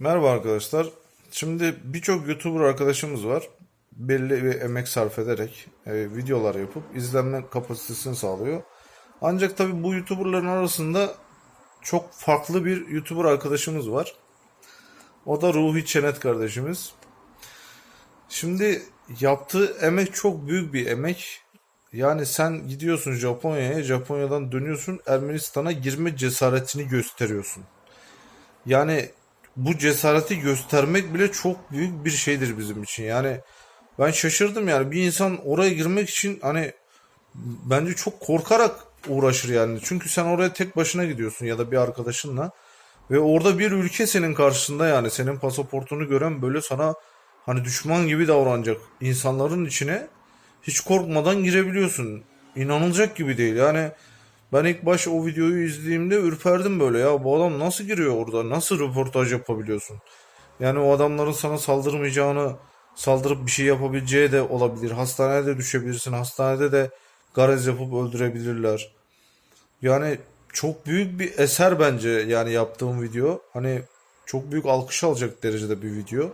Merhaba arkadaşlar. Şimdi birçok YouTuber arkadaşımız var. Belli bir emek sarf ederek e, videolar yapıp izlenme kapasitesini sağlıyor. Ancak tabii bu YouTuber'ların arasında çok farklı bir YouTuber arkadaşımız var. O da Ruhi Çenet kardeşimiz. Şimdi yaptığı emek çok büyük bir emek. Yani sen gidiyorsun Japonya'ya, Japonya'dan dönüyorsun Ermenistan'a girme cesaretini gösteriyorsun. Yani bu cesareti göstermek bile çok büyük bir şeydir bizim için. Yani ben şaşırdım yani bir insan oraya girmek için hani bence çok korkarak uğraşır yani. Çünkü sen oraya tek başına gidiyorsun ya da bir arkadaşınla ve orada bir ülke senin karşısında yani senin pasaportunu gören böyle sana hani düşman gibi davranacak insanların içine hiç korkmadan girebiliyorsun. İnanılacak gibi değil. Yani ben ilk baş o videoyu izlediğimde ürperdim böyle ya bu adam nasıl giriyor orada? Nasıl röportaj yapabiliyorsun? Yani o adamların sana saldırmayacağını, saldırıp bir şey yapabileceği de olabilir. Hastanede de düşebilirsin. Hastanede de garez yapıp öldürebilirler. Yani çok büyük bir eser bence yani yaptığım video. Hani çok büyük alkış alacak derecede bir video.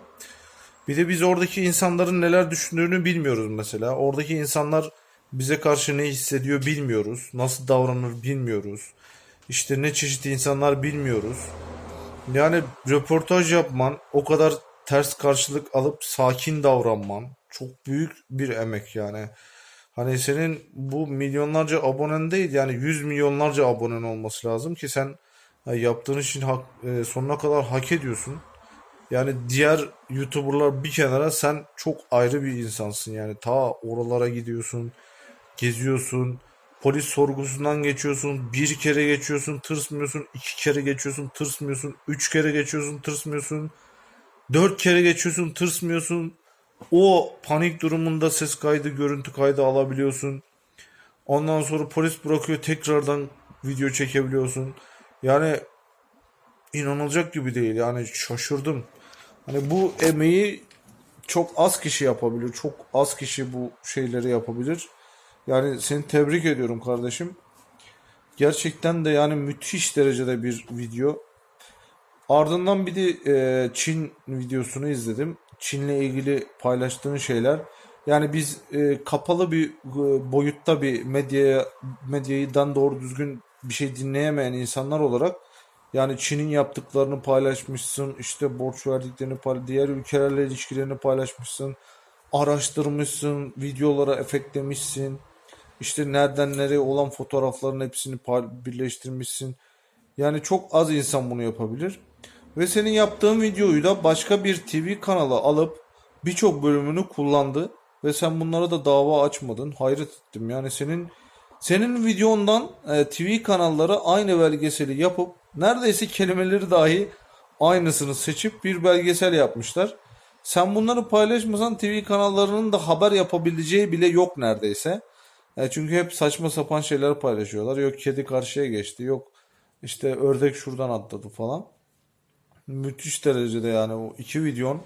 Bir de biz oradaki insanların neler düşündüğünü bilmiyoruz mesela. Oradaki insanlar bize karşı ne hissediyor bilmiyoruz. Nasıl davranır bilmiyoruz. İşte ne çeşit insanlar bilmiyoruz. Yani röportaj yapman, o kadar ters karşılık alıp sakin davranman çok büyük bir emek yani. Hani senin bu milyonlarca abonen değil yani yüz milyonlarca abonen olması lazım ki sen yaptığın işin hak, e, sonuna kadar hak ediyorsun. Yani diğer YouTuber'lar bir kenara sen çok ayrı bir insansın yani ta oralara gidiyorsun, geziyorsun, polis sorgusundan geçiyorsun, bir kere geçiyorsun, tırsmıyorsun, iki kere geçiyorsun, tırsmıyorsun, üç kere geçiyorsun, tırsmıyorsun, dört kere geçiyorsun, tırsmıyorsun. O panik durumunda ses kaydı, görüntü kaydı alabiliyorsun. Ondan sonra polis bırakıyor tekrardan video çekebiliyorsun. Yani inanılacak gibi değil. Yani şaşırdım. Hani bu emeği çok az kişi yapabilir. Çok az kişi bu şeyleri yapabilir. Yani seni tebrik ediyorum kardeşim. Gerçekten de yani müthiş derecede bir video. Ardından bir de e, Çin videosunu izledim. Çin'le ilgili paylaştığın şeyler. Yani biz e, kapalı bir e, boyutta bir medyaya medyayıdan doğru düzgün bir şey dinleyemeyen insanlar olarak yani Çin'in yaptıklarını paylaşmışsın, işte borç verdiklerini diğer ülkelerle ilişkilerini paylaşmışsın, araştırmışsın, videolara efektlemişsin, işte nereden nereye olan fotoğrafların hepsini birleştirmişsin. Yani çok az insan bunu yapabilir. Ve senin yaptığın videoyu da başka bir TV kanalı alıp birçok bölümünü kullandı ve sen bunlara da dava açmadın. Hayret ettim. Yani senin senin videondan e, TV kanalları aynı belgeseli yapıp neredeyse kelimeleri dahi aynısını seçip bir belgesel yapmışlar. Sen bunları paylaşmasan TV kanallarının da haber yapabileceği bile yok neredeyse. E, çünkü hep saçma sapan şeyler paylaşıyorlar. Yok kedi karşıya geçti, yok işte ördek şuradan atladı falan. Müthiş derecede yani o iki videon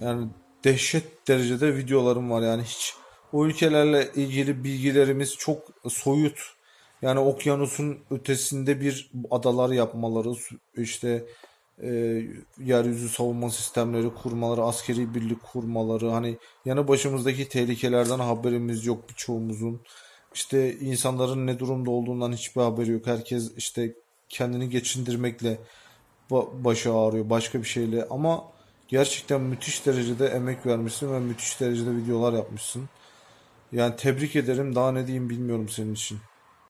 yani dehşet derecede videolarım var yani hiç o ülkelerle ilgili bilgilerimiz çok soyut. Yani okyanusun ötesinde bir adalar yapmaları, işte e, yeryüzü savunma sistemleri kurmaları, askeri birlik kurmaları, hani yanı başımızdaki tehlikelerden haberimiz yok birçoğumuzun. İşte insanların ne durumda olduğundan hiçbir haberi yok. Herkes işte kendini geçindirmekle ba- başı ağrıyor, başka bir şeyle ama gerçekten müthiş derecede emek vermişsin ve müthiş derecede videolar yapmışsın. Yani tebrik ederim. Daha ne diyeyim bilmiyorum senin için.